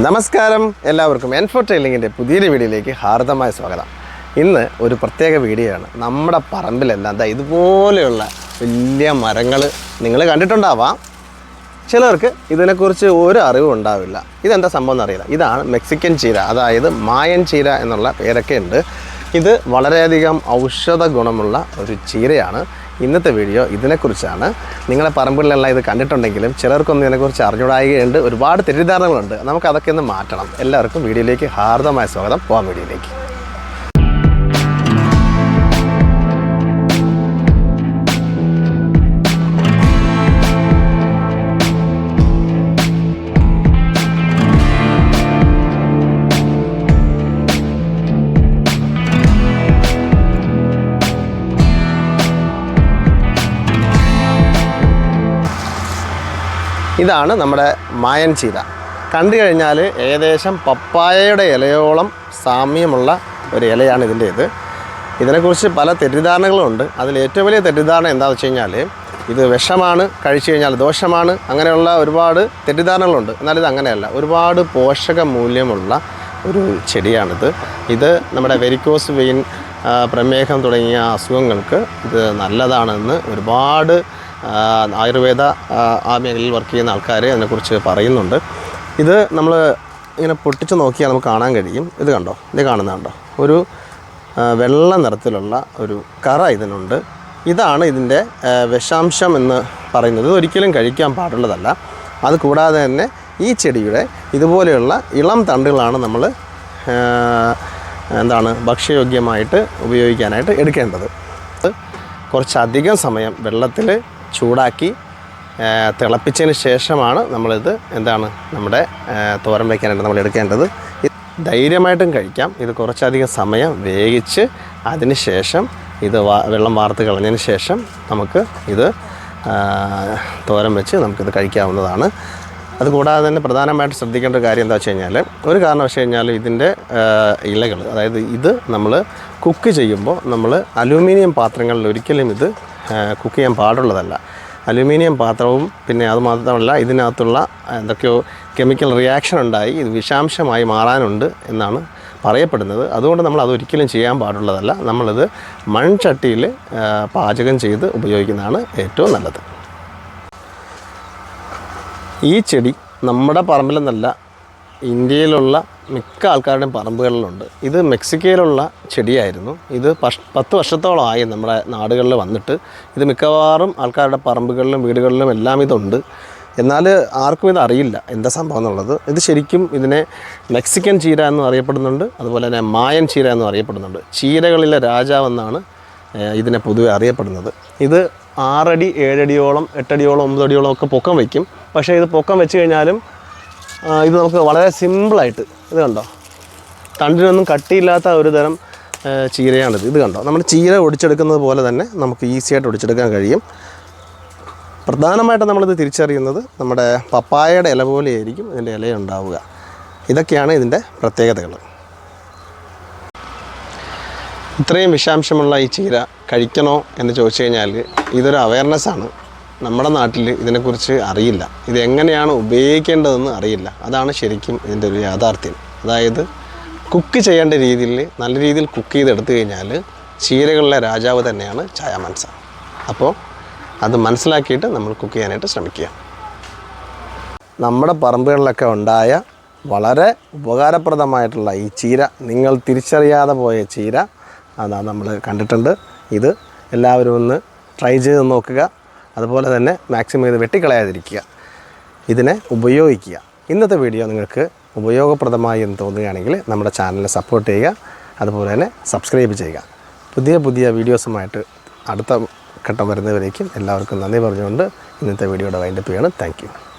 നമസ്കാരം എല്ലാവർക്കും എൻഫോ ട്രെയിലിങ്ങിന്റെ പുതിയൊരു വീഡിയോയിലേക്ക് ഹാർദമായ സ്വാഗതം. ഇന്ന് ഒരു പ്രത്യേക വീഡിയോ ആണ് നമ്മുടെ പറമ്പിലെല്ലാം അതാ ഇതുപോലെയുള്ള വലിയ മരങ്ങൾ നിങ്ങൾ കണ്ടിട്ടുണ്ടാവാം. ചിലർക്ക് ഇതിനെക്കുറിച്ച് ഒരു അറിവും ഉണ്ടാവില്ല. ഇതെന്താ സംഭവം എന്നറിയില്ല. ഇതാണ് മെക്സിക്കൻ ചീര അതായത് മായൻ ചീര എന്നുള്ള പേരൊക്കെ ഉണ്ട്. ഇത് വളരെയധികം ഔഷധ ഗുണമുള്ള ഒരു ചീരയാണ്. ഇന്നത്തെ വീഡിയോ ഇതിനെക്കുറിച്ചാണ്. നിങ്ങളെ പറമ്പുകളിലെല്ലാം ഇത് കണ്ടിട്ടുണ്ടെങ്കിലും ചിലർക്കൊന്നും ഇതിനെക്കുറിച്ച് അറിഞ്ഞുകൂടായുകയുണ്ട്. ഒരുപാട് തെറ്റിദ്ധാരണകളുണ്ട്. നമുക്കതൊക്കെ ഒന്ന് മാറ്റണം. എല്ലാവർക്കും വീഡിയോയിലേക്ക് ഹാർദമായ സ്വാഗതം. പോകാം വീഡിയോയിലേക്ക്. ഇതാണ് നമ്മുടെ മായൻ ചീര കണ്ടു കഴിഞ്ഞാൽ ഏകദേശം പപ്പായയുടെ ഇലയോളം സാമ്യമുള്ള ഒരു ഇലയാണ് ഇതിന്റെ ഇത്. ഇതിനെക്കുറിച്ച് പല തെറ്റിദ്ധാരണകളുണ്ട്. അതിൽ ഏറ്റവും വലിയ തെറ്റിദ്ധാരണ എന്താണെന്ന് വെച്ച് കഴിഞ്ഞാൽ ഇത് വിഷമാണ് കഴിച്ചു കഴിഞ്ഞാൽ ദോഷമാണ് അങ്ങനെയുള്ള ഒരുപാട് തെറ്റിദ്ധാരണകളുണ്ട്. എന്നാൽ ഇത് അങ്ങനെയല്ല. ഒരുപാട് പോഷക മൂല്യമുള്ള ഒരു ചെടിയാണിത്. ഇത് നമ്മുടെ വെരിക്കോസ് വെയിൻ പ്രമേഹം തുടങ്ങിയ അസുഖങ്ങൾക്ക് ഇത് നല്ലതാണെന്ന് ഒരുപാട് ആയുർവേദ ആ, മേഖലയിൽ വർക്ക് ചെയ്യുന്ന ആൾക്കാർ അതിനെക്കുറിച്ച് പറയുന്നുണ്ട്. ഇത് നമ്മൾ ഇങ്ങനെ പൊട്ടിച്ച് നോക്കിയാൽ നമുക്ക് കാണാൻ കഴിയും. ഇത് കണ്ടോ? ഇത് കാണുന്ന കണ്ടോ? ഒരു വെള്ള നിറത്തിലുള്ള ഒരു കറ ഇതിനുണ്ട്. ഇതാണ് ഇതിന്റെ വിഷാംശം എന്ന് പറയുന്നത്. ഒരിക്കലും കഴിക്കാൻ പാടുള്ളതല്ല. അത് കൂടാതെ തന്നെ ഈ ചെടിയുടെ ഇതുപോലെയുള്ള ഇളം തണ്ടുകളാണ് നമ്മൾ എന്താണ് ഭക്ഷ്യയോഗ്യമായിട്ട് ഉപയോഗിക്കാനായിട്ട് എടുക്കേണ്ടത്. കുറച്ചധികം സമയം വെള്ളത്തിൽ ചൂടാക്കി തിളപ്പിച്ചതിന് ശേഷമാണ് നമ്മളിത് എന്താണ് നമ്മുടെ തോരൻ വയ്ക്കാനായിട്ട് നമ്മൾ എടുക്കേണ്ടത്. ധൈര്യമായിട്ടും കഴിക്കാം. ഇത് കുറച്ചധികം സമയം വേവിച്ച് അതിന് ശേഷം ഇത് വെള്ളം വാർത്ത് കളഞ്ഞതിന് ശേഷം നമുക്ക് ഇത് തോരം വെച്ച് നമുക്കിത് കഴിക്കാവുന്നതാണ്. അതുകൂടാതെ തന്നെ പ്രധാനമായിട്ട് ശ്രദ്ധിക്കേണ്ട ഒരു കാര്യം എന്താ വെച്ച് കഴിഞ്ഞാൽ ഒരു കാരണം വെച്ച് കഴിഞ്ഞാൽ ഇതിന്റെ ഇലകൾ അതായത് ഇത് നമ്മൾ കുക്ക് ചെയ്യുമ്പോൾ നമ്മൾ അലൂമിനിയം പാത്രങ്ങളിൽ ഒരിക്കലും ഇത് കുക്ക് ചെയ്യാൻ പാടുള്ളതല്ല. അലൂമിനിയം പാത്രവും പിന്നെ അത് മാത്രമല്ല ഇതിനകത്തുള്ള എന്തൊക്കെയോ കെമിക്കൽ റിയാക്ഷൻ ഉണ്ടായി ഇത് വിഷാംശമായി മാറാനുണ്ട് എന്നാണ് പറയപ്പെടുന്നത്. അതുകൊണ്ട് നമ്മൾ അതൊരിക്കലും ചെയ്യാൻ പാടുള്ളതല്ല. നമ്മളിത് മൺചട്ടിയിൽ പാചകം ചെയ്ത് ഉപയോഗിക്കുന്നതാണ് ഏറ്റവും നല്ലത്. ഈ ചെടി നമ്മുടെ പറമ്പിലെന്നല്ല ഇന്ത്യയിലുള്ള മിക്ക ആൾക്കാരുടെയും പറമ്പുകളിലുണ്ട്. ഇത് മെക്സിക്കോയിലുള്ള ചെടിയായിരുന്നു. ഇത് പത്ത് വർഷത്തോളമായി നമ്മുടെ നാടുകളിൽ വന്നിട്ട്. ഇത് മിക്കവാറും ആൾക്കാരുടെ പറമ്പുകളിലും വീടുകളിലും എല്ലാം ഇതുണ്ട്. എന്നാൽ ആർക്കും ഇത് അറിയില്ല എന്താ സംഭവം എന്നുള്ളത്. ഇത് ശരിക്കും ഇതിനെ മെക്സിക്കൻ ചീര എന്നും അറിയപ്പെടുന്നുണ്ട്. അതുപോലെ തന്നെ മായൻ ചീര എന്നും അറിയപ്പെടുന്നുണ്ട്. ചീരകളിലെ രാജാവെന്നാണ് ഇതിനെ പൊതുവെ അറിയപ്പെടുന്നത്. ഇത് ആറടി ഏഴടിയോളം എട്ടടിയോളം ഒമ്പതടിയോളം ഒക്കെ പൊക്കം വയ്ക്കും. പക്ഷേ ഇത് പൊക്കം വെച്ച് കഴിഞ്ഞാലും ഇത് നമുക്ക് വളരെ സിമ്പിളായിട്ട് ഇത് കണ്ടോ? തണ്ടിനൊന്നും കട്ടിയില്ലാത്ത ഒരു തരം ചീരയാണിത്. ഇത് കണ്ടോ? നമ്മൾ ചീര ഒടിച്ചെടുക്കുന്നത് പോലെ തന്നെ നമുക്ക് ഈസി ആയിട്ട് ഒടിച്ചെടുക്കാൻ കഴിയും. പ്രധാനമായിട്ടും നമ്മളിത് തിരിച്ചറിയുന്നത് നമ്മുടെ പപ്പായയുടെ ഇല പോലെയായിരിക്കും ഇതിന്റെ ഇല ഉണ്ടാവുക. ഇതൊക്കെയാണ് ഇതിന്റെ പ്രത്യേകതകൾ. ഇത്രയും വിഷാംശമുള്ള ഈ ചീര കഴിക്കണോ എന്ന് ചോദിച്ചു കഴിഞ്ഞാൽ ഇതൊരു അവയർനെസ് ആണ്. നമ്മുടെ നാട്ടിൽ ഇതിനെക്കുറിച്ച് അറിയില്ല. ഇത് എങ്ങനെയാണ് ഉപയോഗിക്കേണ്ടതെന്ന് അറിയില്ല. അതാണ് ശരിക്കും ഇതിന്റെ ഒരു യാഥാർത്ഥ്യം. അതായത് കുക്ക് ചെയ്യേണ്ട രീതിയിൽ നല്ല രീതിയിൽ കുക്ക് ചെയ്തെടുത്തു കഴിഞ്ഞാൽ ചീരകളിലെ രാജാവ് തന്നെയാണ് ചായ മനസ്സ അപ്പോൾ അത് മനസ്സിലാക്കിയിട്ട് നമ്മൾ കുക്ക് ചെയ്യാനായിട്ട് ശ്രമിക്കുക. നമ്മുടെ പറമ്പുകളിലൊക്കെ ഉണ്ടായ വളരെ ഉപകാരപ്രദമായിട്ടുള്ള ഈ ചീര നിങ്ങൾ തിരിച്ചറിയാതെ പോയ ചീര അതാ നമ്മൾ കണ്ടിട്ടുണ്ട്. ഇത് എല്ലാവരും ഒന്ന് ട്രൈ ചെയ്ത് നോക്കുക. അതുപോലെ തന്നെ മാക്സിമം ഇത് വെട്ടിക്കളയാതിരിക്കുക. ഇതിനെ ഉപയോഗിക്കുക. ഇന്നത്തെ വീഡിയോ നിങ്ങൾക്ക് ഉപയോഗപ്രദമായി എന്ന് തോന്നുകയാണെങ്കിൽ നമ്മുടെ ചാനലിനെ സപ്പോർട്ട് ചെയ്യുക. അതുപോലെ തന്നെ സബ്സ്ക്രൈബ് ചെയ്യുക. പുതിയ പുതിയ വീഡിയോസുമായിട്ട് അടുത്ത ഘട്ടം വരുന്നവരേക്കും എല്ലാവർക്കും നന്ദി പറഞ്ഞുകൊണ്ട് ഇന്നത്തെ വീഡിയോയുടെ വൈൻഡപ്പ് ചെയ്യണം. താങ്ക്